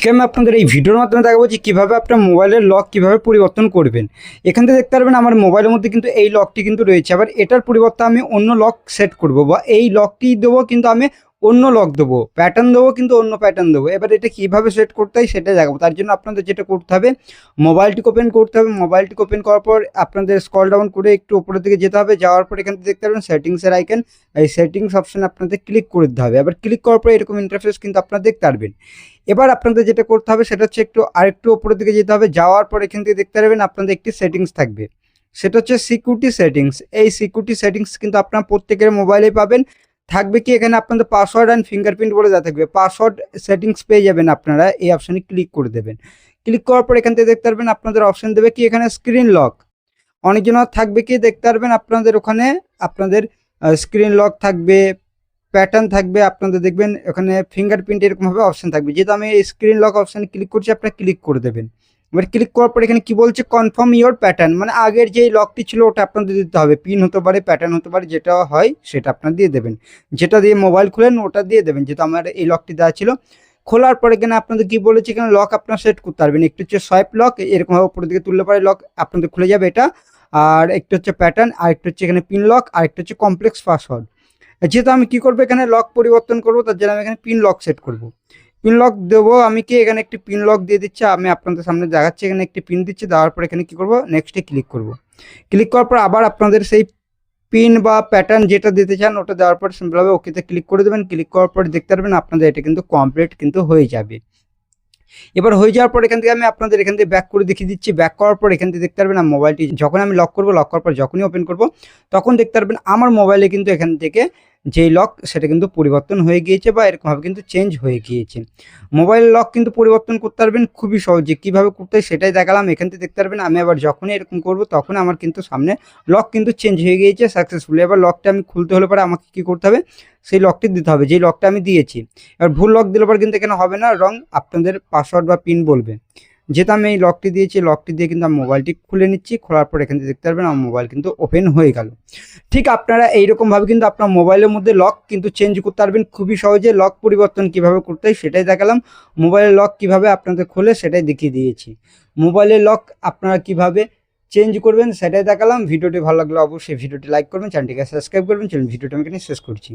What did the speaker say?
আজকে আমি আপনাদের এই ভিডিওর মাধ্যমে দেখাবো যে কীভাবে আপনার মোবাইলের লক কীভাবে পরিবর্তন করবেন। এখান থেকে দেখতে পারবেন আমার মোবাইলের মধ্যে কিন্তু এই লকটি কিন্তু রয়েছে। আবার এটার পরিবর্তে আমি অন্য লক সেট করব বা এই লকটি দেবো কিন্তু আমি অন্য লক দেবো। প্যাটার্ন দেবো কিন্তু অন্য প্যাটার্ন দেবো। এবার এটা কীভাবে সেট করতে হয় সেটা দেখাবো। তার জন্য আপনাদের যেটা করতে হবে মোবাইলটি ওপেন করতে হবে। মোবাইলটি ওপেন করার পর আপনাদের স্কল ডাউন করে একটু উপরের দিকে যেতে হবে। যাওয়ার পর এখান দেখতে পারবেন সেটিংসের আইকন এই সেটিংস অপশানে আপনাদের ক্লিক করে দিতে হবে। এবার ক্লিক করার পর এরকম ইন্টারফেস কিন্তু আপনারা দেখতে পারবেন। এবার আপনাদের যেটা করতে হবে সেটা হচ্ছে একটু আরেকটু উপরের দিকে যেতে হবে। যাওয়ার পর এখান থেকে দেখতে পারবেন আপনাদের একটি সেটিংস থাকবে। সেটা হচ্ছে সিকিউরিটি সেটিংস এই সিকিউরিটি সেটিংস কিন্তু আপনার প্রত্যেকের মোবাইলে পাবেন। থাকবে কি? এখানে আপনাদের পাসওয়ার্ড অ্যান্ড ফিঙ্গারপ্রিন্ট বলে দেওয়া থাকবে। পাসওয়ার্ড সেটিংস পেয়ে যাবেন আপনারা। এই অপশানে ক্লিক করে দেবেন। ক্লিক করার পর এখান থেকে দেখতে পারবেন আপনাদের অপশান দেবে কি? এখানে স্ক্রিন লক অনেকজনের থাকবে কি? দেখতে পারবেন আপনাদের ওখানে আপনাদের স্ক্রিন লক থাকবে প্যাটার্ন থাকবে, আপনাদের দেখবেন ওখানে ফিঙ্গারপ্রিন্ট এরকমভাবে অপশান থাকবে। যেহেতু আমি স্ক্রিন লক অপশানে ক্লিক করছি, আপনারা ক্লিক করে দেবেন। এবার ক্লিক করার পর এখানে কি বলছে? কনফার্ম ইওর প্যাটার্ন মানে আগের যে লকটি ছিল, ওটা আপনাদের দিতে হবে। পিন হতে পারে প্যাটার্ন হতে পারে, যেটা হয় সেটা আপনার দিয়ে দেবেন। যেটা দিয়ে মোবাইল খুলেন, ওটা দিয়ে দেবেন, যেহেতু আমার এই লকটি দেওয়া ছিল। খোলার পরে এখানে আপনাদের কি বলেছে? এখানে লক আপনার সেট করতে পারবেন। একটু হচ্ছে সোয়াইপ লক এরকমভাবে উপরের দিকে তুললে পারে লক আপনাদের খুলে যাবে এটা। আর একটু হচ্ছে প্যাটার্ন আর একটু হচ্ছে এখানে পিন লক আর একটু হচ্ছে কমপ্লেক্স পাসওয়ার্ড যেহেতু আমি কি করব? এখানে লক পরিবর্তন করব, তার জন্য আমি এখানে পিন লক সেট করব। পিন লক দেবো। আমি কি এখানে একটি পিন লক দিয়ে দিচ্ছি? আমি আপনাদের সামনে দেখাচ্ছি, এখানে একটি পিন দিচ্ছি। দেওয়ার পর এখানে কি করব? নেক্সটে ক্লিক করব। ক্লিক করার পর আবার আপনাদের সেই পিন বা প্যাটার্ন যেটা দিতে চান, ওটা দেওয়ার পর সিম্পলভাবে ওকেতে ক্লিক করে দেবেন। ক্লিক করার পর দেখতে পারবেন আপনাদের এটা কিন্তু কমপ্লিট কিন্তু হয়ে যাবে। এবার হয়ে যাওয়ার পর এখান থেকে আমি আপনাদের এখান থেকে ব্যাক করে দেখিয়ে দিচ্ছি। ব্যাক করার পর এখান থেকে দেখতে পারবেন আমার মোবাইলটি যখন আমি লক করব লক করার পর যখনই ওপেন করব, তখন দেখতে পারবেন আমার মোবাইলে কিন্তু এখান থেকে যেই লক সেটা কিন্তু পরিবর্তন হয়ে গিয়েছে বা এরকমভাবে কিন্তু চেঞ্জ হয়ে গিয়েছে। মোবাইল লক কিন্তু পরিবর্তন করতে পারবেন খুবই সহজে। কীভাবে করতে সেটাই দেখালাম, এখান থেকে দেখতে পারবেন। আমি আবার যখনই এরকম করব তখন আমার কিন্তু সামনে লক কিন্তু চেঞ্জ হয়ে গিয়েছে সাকসেসফুলি এবার লকটা আমি খুলতে হলে পরে আমাকে কী করতে হবে? সেই লকটি দিতে হবে। যেই লকটা আমি দিয়েছি, এবার ভুল লক দিলে পর কিন্তু এখানে হবে না, রং আপনাদের পাসওয়ার্ড বা পিন বলবে। যেহেতু আমি এই লকটি দিয়েছি লকটি দিয়ে কিন্তু আমি মোবাইলটি খুলে নিচ্ছি, খোলার পর এখান থেকে দেখতে পারবেন আমার মোবাইল কিন্তু ওপেন হয়ে গেল। ঠিক আপনারা এইরকমভাবে কিন্তু আপনার মোবাইলের মধ্যে লক কিন্তু চেঞ্জ করতে পারবেন, খুবই সহজে লক পরিবর্তন কীভাবে করতে হয় সেটাই দেখালাম। মোবাইলের লক কীভাবে আপনাদের খোলে সেটাই দেখিয়ে দিয়েছি। মোবাইলের লক আপনারা কীভাবে চেঞ্জ করবেন সেটাই দেখালাম। ভিডিওটি ভালো লাগলে অবশ্যই ভিডিওটি লাইক করবেন, চ্যানেলটিকে সাবস্ক্রাইব করবেন, চলুন ভিডিওটি আমি শেষ করছি।